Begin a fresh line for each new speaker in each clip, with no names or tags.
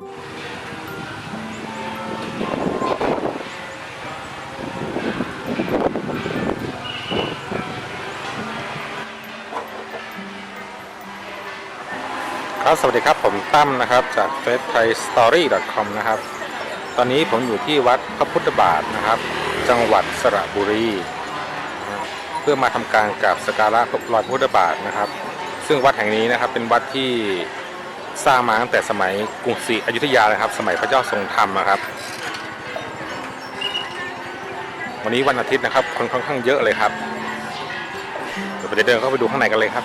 ครับสวัสดีครับผมตั้มนะครับจากเฟซไทยสตอรี่ .com นะครับ ตอนนี้ผมอยู่ที่วัดพระพุทธบาทนะครับ จังหวัดสระบุรี เพื่อมาทำการกราบสการะรอยพพุทธบาทนะครับ ซึ่งวัดแห่งนี้นะครับเป็นวัดที่ สร้างมาตั้งแต่สมัยกรุงศรีอยุธยาเลยครับ สมัยพระเจ้าทรงธรรมนะครับ วันนี้วันอาทิตย์นะครับ คนค่อนข้างเยอะเลยครับเดี๋ยวไปเดินเข้าไปดูข้างในกันเลยครับ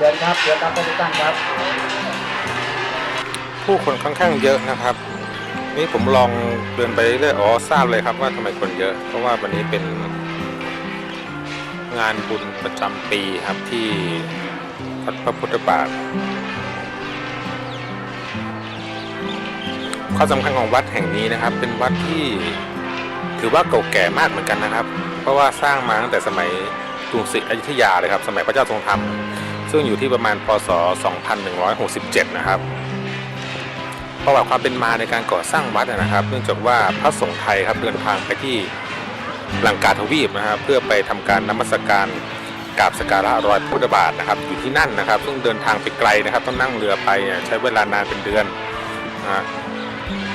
เชิญครับเชิญครับทุกท่านครับ
ผู้คนค่อนข้างเยอะนะครับ นี่ผมลองเดินไปเรื่อยๆอ๋อทราบเลยครับว่าทำไมคนเยอะ เพราะว่าวันนี้เป็น งานบุญประจำปีครับที่วัดพระพุทธบาทข้อสำคัญของวัดแห่งนี้นะครับ เป็นวัดที่ถือว่าเก่าแก่มากเหมือนกันนะครับ เพราะว่าสร้างมาตั้งแต่สมัยกรุงศรีอยุธยาเลยครับ สมัยพระเจ้าทรงธรรม ซึ่งอยู่ที่ประมาณพศ 2167 นะครับประวัติความเป็นมาในการก่อสร้างวัดนะครับ เนื่องจากว่าพระสงฆ์ไทยครับเดินทางไปที่ลังกาทวีปนะครับเพื่อไปทำการนมัสการกราบสการะรอยพุทธบาทนะครับอยู่ที่นั่นนะครับ ซึ่งเดินทางไปไกลนะครับ ต้องนั่งเรือไปใช้เวลานานเป็นเดือนนะ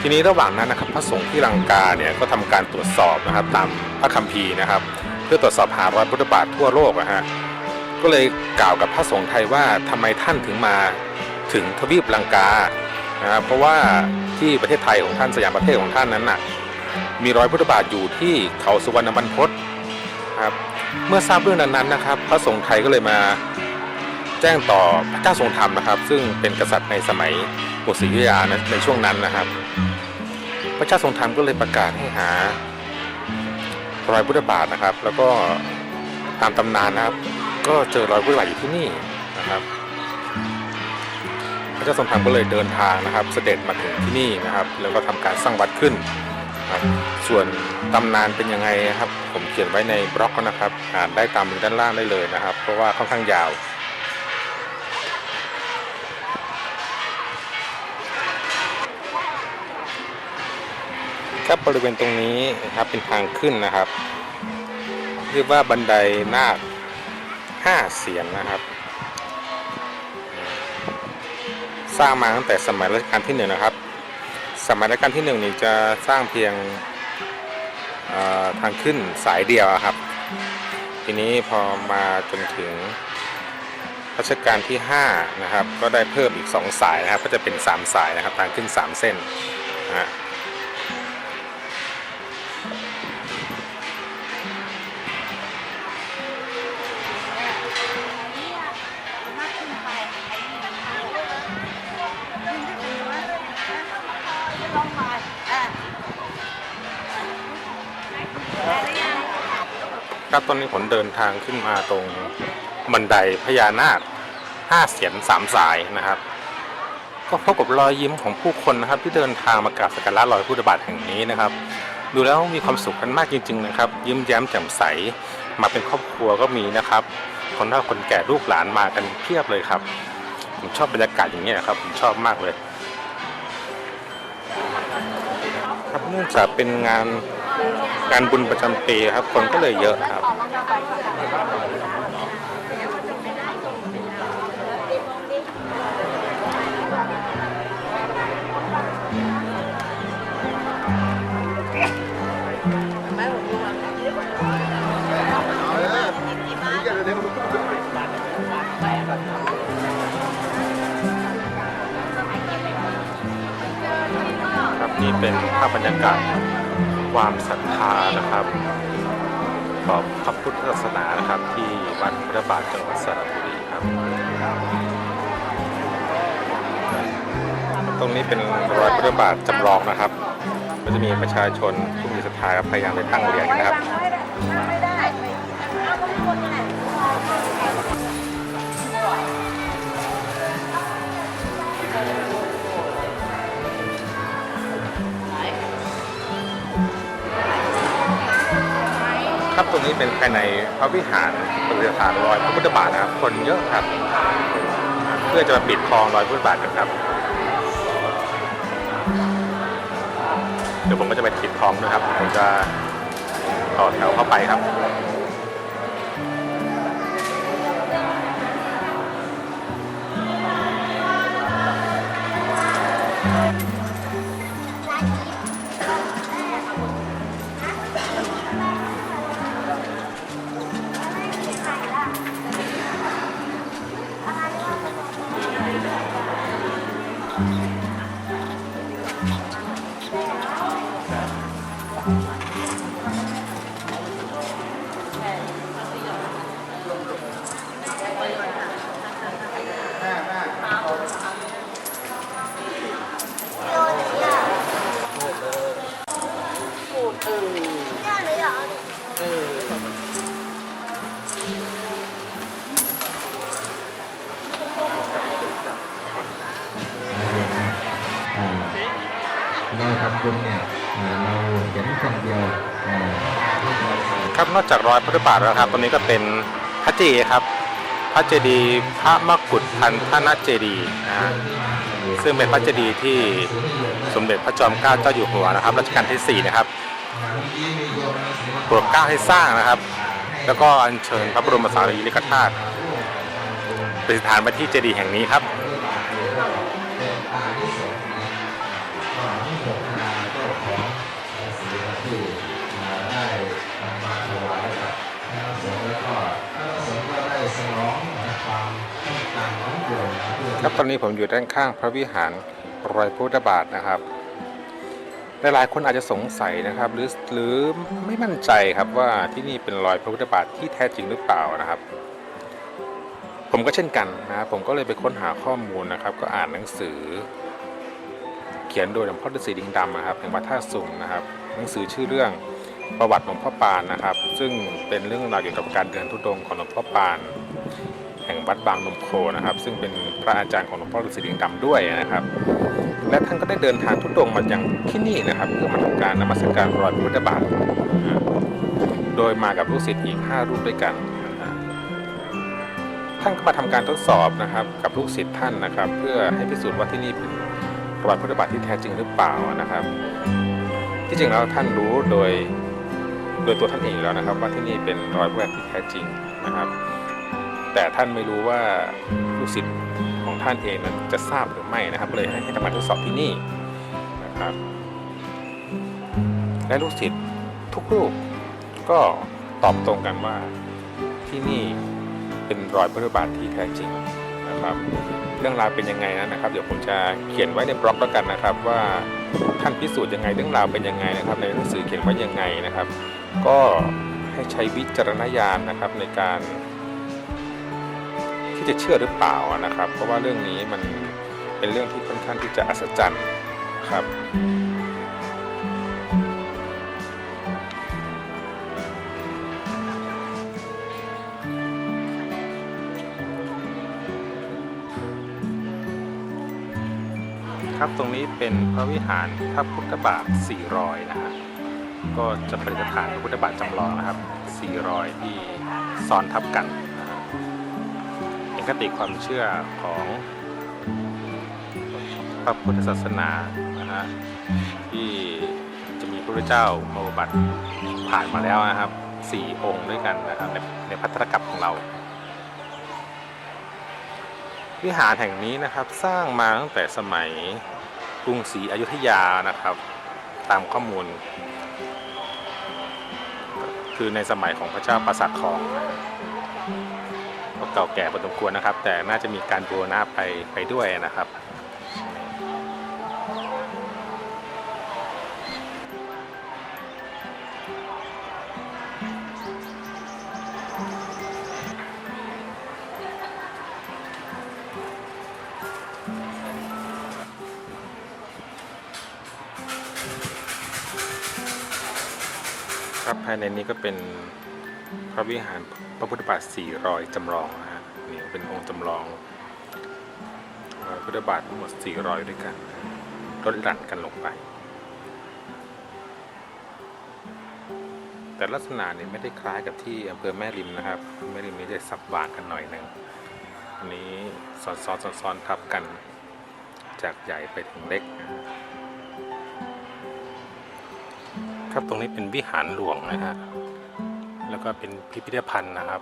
ทีนี้ระหว่างนั้นนะครับพระสงฆ์ที่ลังกาเนี่ยก็ทำการตรวจสอบนะครับตามพระคัมภีร์นะครับ เพื่อตรวจสอบหารอยพุทธบาททั่วโลกนะฮะ ก็เลยกล่าวกับพระสงฆ์ไทยว่าทำไมท่านถึงมาถึงทวีปลังกานะเพราะว่าที่ประเทศไทยของท่านสยามประเทศของท่านนั้นน่ะมีรอยพุทธบาทอยู่ที่เขาสุวรรณบรรพตครับเมื่อทราบเรื่องนั้นๆนะครับ พระสงฆ์ไทยก็เลยมาแจ้งต่อพระเจ้าทรงธรรมนะครับ ซึ่งเป็นกษัตริย์ในสมัยกรุงศรีอยุธยานในช่วงนั้นนะครับ พระเจ้าทรงธรรมก็เลยประกาศให้หารอยพุทธบาทนะครับ แล้วก็ตามตำนานนะครับ ก็เจอรอยพุทธบาทอยู่ที่นี่นะครับ พระเจ้าทรงธรรมก็เลยเดินทางนะครับ เสด็จมาถึงที่นี่นะครับ แล้วก็ทำการสร้างวัดขึ้นครับส่วนตำนานเป็นยังไงนะครับ ผมเขียนไว้ในบล็อกนะครับ อ่านได้ตามลิงก์ด้านล่างได้เลยนะครับ เพราะว่าค่อนข้างยาว ครับบริเวณตรงนี้นะครับเป็นทางขึ้นนะครับ เรียกว่าบันไดนาค ห้าเสียนนะครับ สร้างมาตั้งแต่สมัยรัชกาลที่หนึ่งนะครับ สมัยรัชกาลที่หนึ่งนี่จะสร้างเพียงทางขึ้นสายเดียวครับ ทีนี้พอมาจนถึงรัชกาลที่5นะครับ ก็ได้เพิ่มอีก 2 สายนะครับ ก็จะเป็น 3 สายนะครับ ทางขึ้น 3 เส้นนะฮะ ครับตอนนี้ผมเดินทางขึ้นมาตรงบันไดพญานาคห้าเสียนสามสายนะครับ ก็พบกับรอยยิ้มของผู้คนนะครับ ที่เดินทางมากราบสักการะรอยพุทธบาทแห่งนี้นะครับ ดูแล้วมีความสุขกันมากจริง ๆ นะครับ ยิ้มแย้มแจ่มใสมาเป็นครอบครัวก็มีนะครับ คนเฒ่าคนแก่ลูกหลานมากันเพียบเลยครับ ผมชอบบรรยากาศอย่างนี้ยครับ ผมชอบมากเลย ครับเนื่องจากเป็นงาน งานบุญประจำปีครับ คนก็เลยเยอะครับ ครับนี่เป็นภาพบรรยากาศ ความศรัทธานะครับของพระพุทธศาสนานะครับ ที่วัดพระบาทจังหวัดสระบุรีครับ ตรงนี้เป็นรอยพระบาทจำลองนะครับก็จะมีประชาชนผู้มีศรัทธาพยายามไปตั้งเหรียญนะครับ นี้เป็นภายในพระวิหารประดิษฐานรอยพระพุทธบาทนะครับ คนเยอะครับ เพื่อจะมาปิดทองรอยพุทธบาทกันครับ เดี๋ยวผมก็จะไปปิดทองนะครับ ผมจะต่อแถวเข้าไปครับ
อ่า นอ
กจากรอยพระพุทธบาทแล้วครับ ตรงนี้ก็เป็นพระเจดีย์ครับ พระเจดีย์พระมกุฎพันธนเจดีย์นะฮะซึ่งเป็นพระเจดีย์ที่สมเด็จพระจอมเกล้าเจ้าอยู่หัวนะครับรัชกาลที่4นะครับโปรดเกล้าให้สร้างนะครับ แล้วก็อัญเชิญพระบรมสารีริกธาตุประดิษฐานไว้ที่เจดีย์แห่งนี้ครับ
ครั
บตอนนี้ผมอยู่ด้านข้างพระวิหารรอยพุทธบาทนะครับหลายๆคนอาจจะสงสัยนะครับ หรือหรือไม่มั่นใจครับว่าที่นี่เป็นรอยพระพุทธบาทที่แท้จริงหรือเปล่านะครับ ผมก็เช่นกันนะผมก็เลยไปค้นหาข้อมูลนะครับ ก็อ่านหนังสือ เขียนโดยหลวงพ่อฤาษีดิงดำนะครับแห่งวัดท่าสุงนะครับ หนังสือชื่อเรื่องประวัติหลวงพ่อปานนะครับ ซึ่งเป็นเรื่องราวเกี่ยวกับการเดินทุดงค์ของหลวงพ่อปาน แห่งวัดบางนมโคนะครับ ซึ่งเป็นพระอาจารย์ของหลวงพ่อฤาษีดิงดำด้วยนะครับ และท่านก็ได้เดินทางทุดงมาอย่างที่นี่นะครับ เพื่อมาทำการนมัสการรอยพุทธบาทโดยมากับลูกศิษย์อีก 5 รูปด้วยกันท่านก็มาทำการทดสอบนะครับกับลูกศิษย์ท่านนะครับ เพื่อให้พิสูจน์ว่าที่นี่เป็นรอยพุทธบาทที่แท้จริงหรือเปล่านะครับ ที่จริงแล้วท่านรู้โดยโดยตัวท่านเองแล้วนะครับ ว่าที่นี่เป็นรอยพุทธบาทที่แท้จริงนะครับ แต่ท่านไม่รู้ว่าลูกศิษย์ของท่านเองนั้นจะทราบหรือไม่นะครับเลยให้ทำการทดสอบที่นี่นะครับ และลูกศิษย์ทุกรูปก็ตอบตรงกันว่าที่นี่เป็นรอยพระพุทธบาทที่แท้จริงนะครับเรื่องราวเป็นยังไงนั้นนะครับ เดี๋ยวผมจะเขียนไว้ในบล็อกแล้วกันนะครับ ว่าท่านพิสูจน์ยังไงเรื่องราวเป็นยังไงนะครับ ในหนังสือเขียนไว้ยังไงนะครับ ก็ให้ใช้วิจารณญาณนะครับในการ ที่จะเชื่อหรือเปล่าอะนะครับ เพราะว่าเรื่องนี้มันเป็นเรื่องที่ค่อนข้างที่จะอัศจรรย์ครับครับตรงนี้เป็นพระวิหารพระพุทธบาทสี่รอยนะฮะก็จะประดิษฐานพระพุทธบาทจำลองนะครับสี่รอยที่ซ้อนทับกันนะฮะเป็น คติความเชื่อของพระพุทธศาสนานะฮะที่จะมีพระพุทธเจ้ามาอุบัติผ่านมาแล้วนะครับสี่องค์ด้วยกันนะครับในในพัทธกับของเรา วิหารแห่งนี้นะครับสร้างมาตั้งแต่สมัยกรุงศรีอยุธยานะครับ ตามข้อมูล คือในสมัยของพระเจ้าปราสาททองก็ เก่าแก่พอสมควรนะครับ แต่น่าจะมีการบูรณะไปไปด้วยนะครับครับภายในนี้ก็เป็น พระวิหารพระพุทธบาทสี่รอยจำลองนะฮะนี่เป็นองค์จำลองรอยพุทธบาททั้งหมดสี่รอยด้วยกันลดหลั่นกันลงไป แต่ลักษณะเนี่ยไม่ได้คล้ายกับที่อำเภอแม่ริมนะครับแม่ริมนี้จะสับบางกันหน่อยหนึ่งอันนี้ซ้อนซ้อนซ้อนอนทับกัน จากใหญ่ไปถึงเล็ก ครับตรงนี้เป็นวิหารหลวงนะฮะ ก็เป็นพิพิธภัณฑ์นะครับ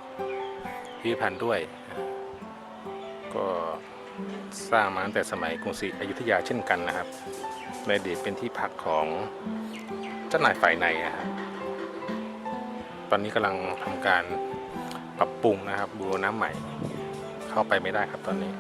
พิพิธภัณฑ์ด้วย ก็สร้างมาตั้งแต่สมัยกรุงศรีอยุธยาเช่นกันนะครับ ในอดีตเป็นที่พักของเจ้านายฝ่ายในนะครับตอนนี้กำลังทำการปรับปรุงนะครับบูรณะใหม่ เข้าไปไม่ได้ครับตอนนี้